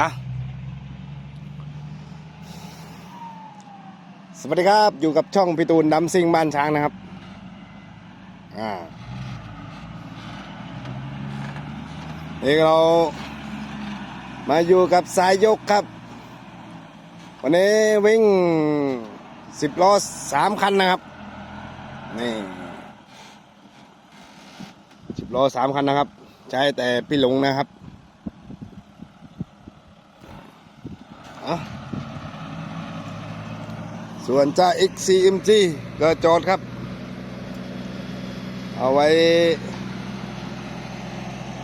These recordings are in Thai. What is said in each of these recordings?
อะสวัสดีครับ อยู่กับช่องพี่ตูนดำซิงบ้านช้างนะครับ อ่านี่เรา มาอยู่กับสายยกครับ วันนี้วิ่งสิบล้อสามคันนะครับ นี่สิบล้อสามคันนะครับ ใช้แต่พี่หลงนะครับเอา ส่วนจ้า XCMG ก็จอดครับ เอาไว้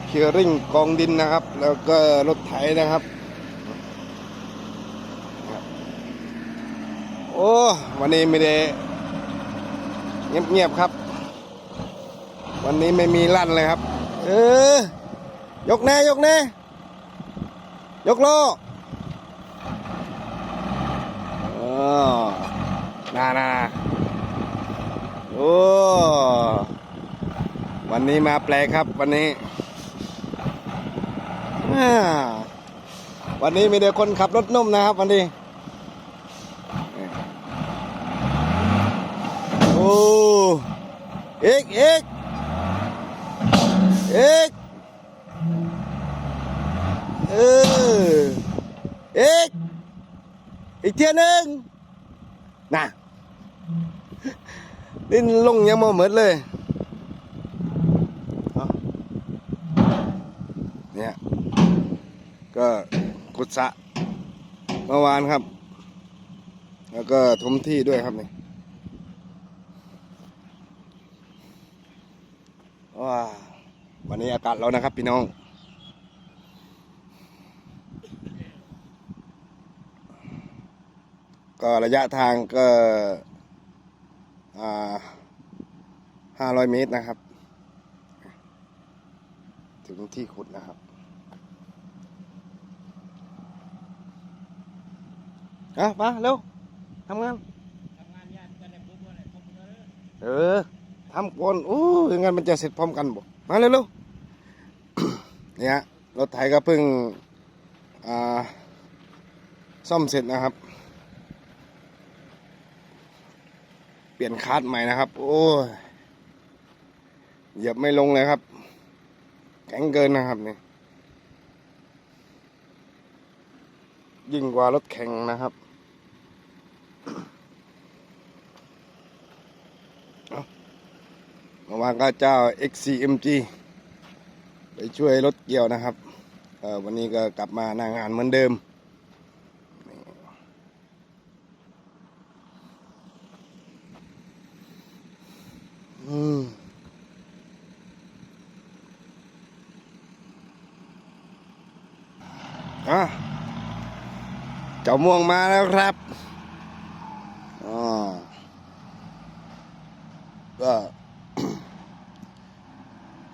เคลียร์ริ่งกองดินนะครับ แล้วก็รถไถนะครับ โอ้ วันนี้ไม่ได้เงียบๆครับ วันนี้ไม่มีลั่นเลยครับ เออ ยกแน่ ยกแน่ ยกโลเออน่าน่าโอ้ วันนี้มาแปลครับวันนี้ วันนี้มีแต่คนขับรถนุ่มนะครับ วันนี้ โอ้เอกเอกเอกเออเอกอีกเทียหนึง น่ะนี่ลงยังมาเหมือนเลยเนี่ยก็กุศะเมื่อวานครับ แล้วก็ทมที่ด้วยครับนี่ว้าวันนี้อากาศร้อนนะครับพี่น้อง ก็ระยะทางก็ห้าร้อยเมตรนะครับ ถึงที่ขุดนะครับอะมาเร็วทำงาน เออทำก่อนโอ้ยังานมันจะเสร็จพร้อมกันบ่มาเร็วๆเนี่ยรถไถก็เพิ่งอ่าซ่อมเสร็จนะครับ เปลี่ยนคาร์ดใหม่นะครับ โอ้ยเหยียบไม่ลงเลยครับ แข็งเกินนะครับเนี่ยยิ่งกว่ารถแข่งนะครับเมื่อวานก็เจ้า XCMG ไปช่วยรถเกี่ยวนะครับวันนี้ก็กลับมาหน้างานเหมือนเดิม อะเจ้าม่วงมาแล้วครับอ๋อก็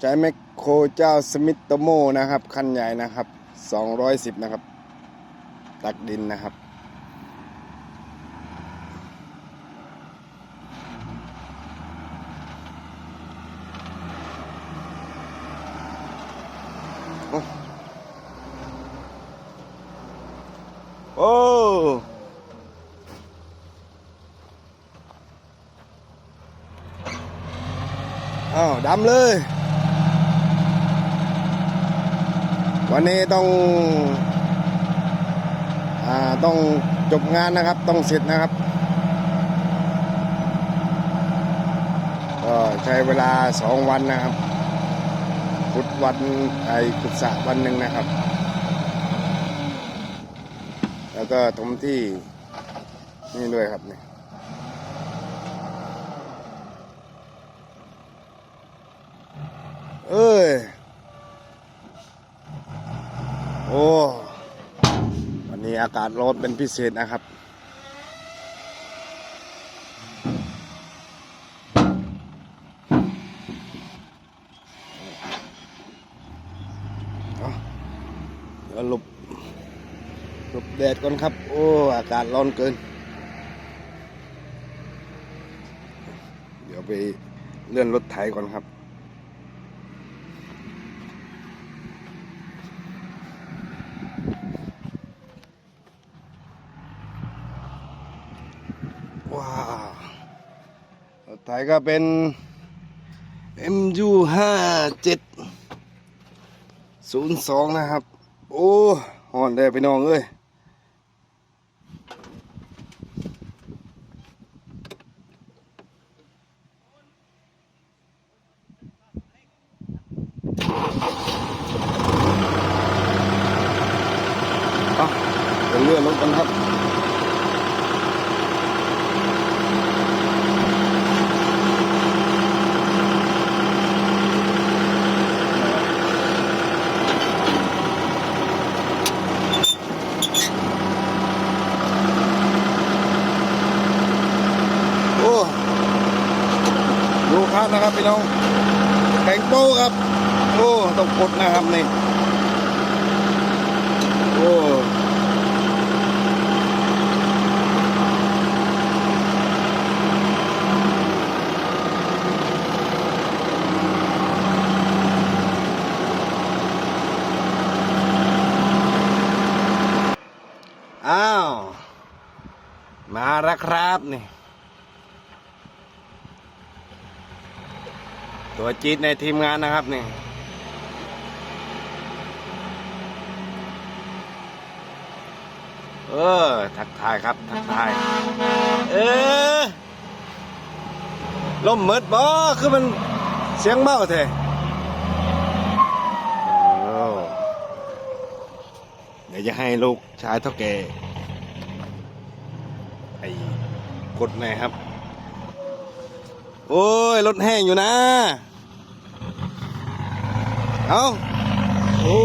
ใช้แมคโครเจ้าสมิธโตโมนะครับ คันใหญ่นะครับ 210 นะครับ ตักดินนะครับ โอ้ อ้าวดำเลย วันนี้ต้องอ่าต้องจบงานนะครับ ต้องเสร็จนะครับก็ใช้เวลาสองวันนะครับขุดวันไอ้ขุดสระวันหนึ่งนะครับ แล้วก็ทมที่นี่ด้วยครับนี่ เอ้ย โอ้วันนี้อากาศร้อนเป็นพิเศษนะครับ เดี๋ยวหลบหลบแดดก่อนครับ โอ้ อากาศร้อนเกิน เดี๋ยวไปเลื่อนรถไถก่อนครับายก็เป็น MU ห้าเจ็ดศูนย์สองนะครับ โอ้หอนได้ไปน้องเอ้ยเอาเลื่อนรถกันครับ โอ้ดูครับ น้องแข็งโป้ครับ โอ้ต้องกดนะครับนี่โอ้อ้าว มาแล้วครับนี่ ตัวจี๊ดในทีมงานนะครับนี่เออ ทักทายครับ ทักทาย เออลมเมิดบ่คือมันเสียงเบาเถอะโอ้เดี๋ยวจะให้ลูกชายเท่าแก่ไอ้กดหน่อยครับ โอ้ย รถแห้งอยู่นะ เอาโอ้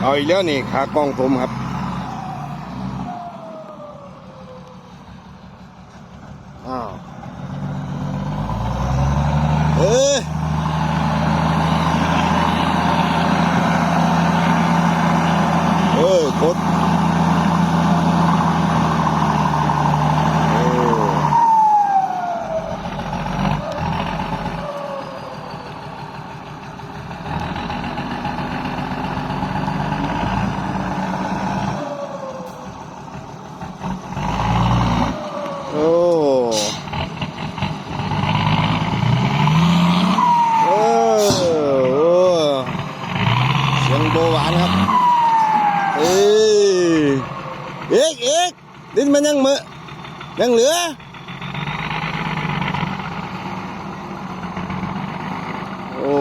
เอาอีกแล้วนี่ขากล้องผมครับ อ้าว เออเออกดโอ้โอ้เออโอ้เสียงโบหวานครับ เอ้ยเอกเอกดินมันยังมือยังเหลือ โอ้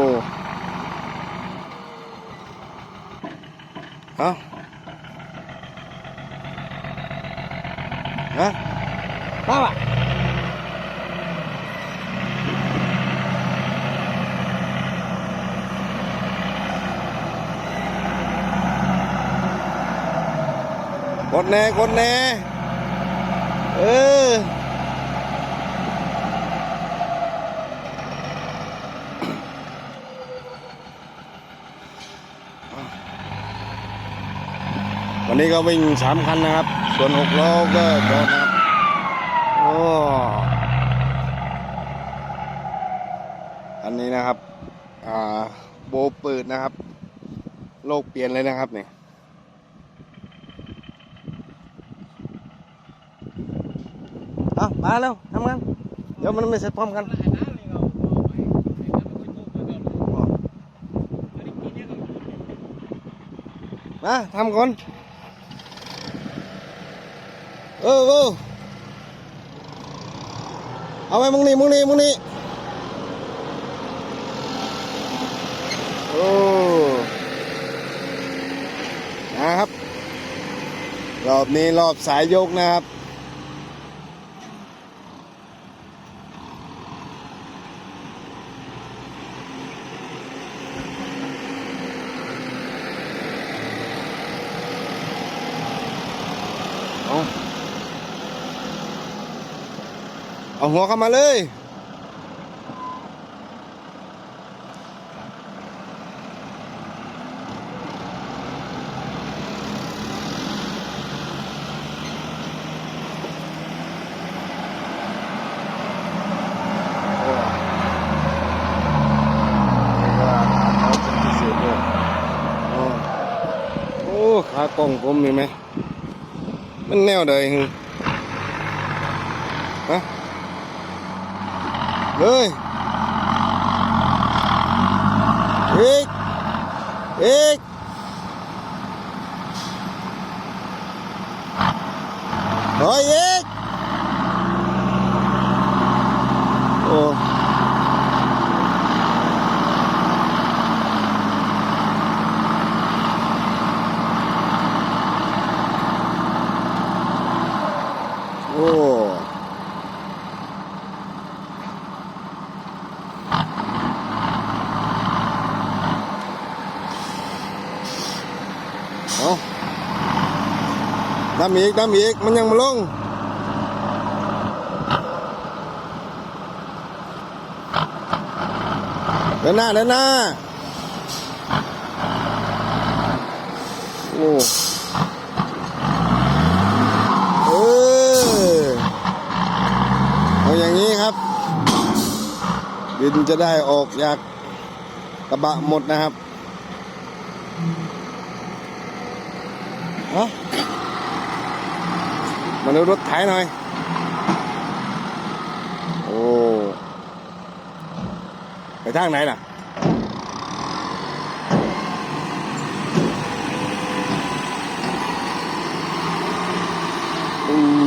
เอาฮะป้าวะกดแน่กดแน่เออ วันนี้ก็วิ่งสามคันนะครับ ส่วนหกล้อก็โดนนะครับโอ้อันนี้นะครับ อ่า โบเปิดนะครับ โลกเปลี่ยนเลยนะครับเนี่ยเอามาแล้วทำงานเดี๋ยวมันไม่เสร็จพร้อมกันมาทำก่อน เออเออเอาไปมึงนี่มึงนี่มึงนี่โอ้นะครับ รอบนี้รอบสายยกนะครับเอา เอาหัวเข้ามาเลยโอ้โอ้โอ้ขากล้องผมมีไหม มันแนวใดฮึ เลยอีกอีกถอยอีกโอ้โอ้ เอาดำอีกดำอีก มันยังมาลงเดินหน้าเดินหน้า โอ้เออเอาอย่างนี้ครับ ดินจะได้ออกจากกระบะหมดนะครับ ฮะมาดูรถไถหน่อย โอ้ ไปทางไหนล่ะ อือ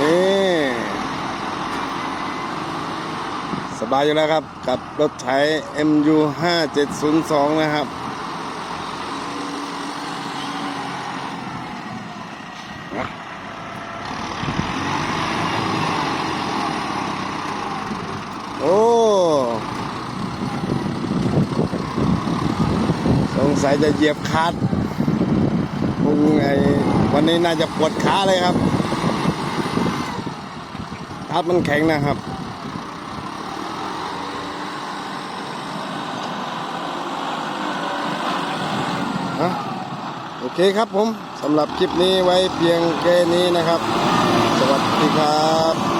นี่ส บายอยู่แล้วครับ กับรถไถ MU 5702 นะครับ โอ้ สงสัยจะเหยียบคาดคงไอวันนี้น่าจะปวดขาเลยครับคาดมันแข็งนะครับ ฮะโอ เคครับผมสำหรับคลิปนี้ไว้เพียงแค่นี้นะครับ สวัสดีครับ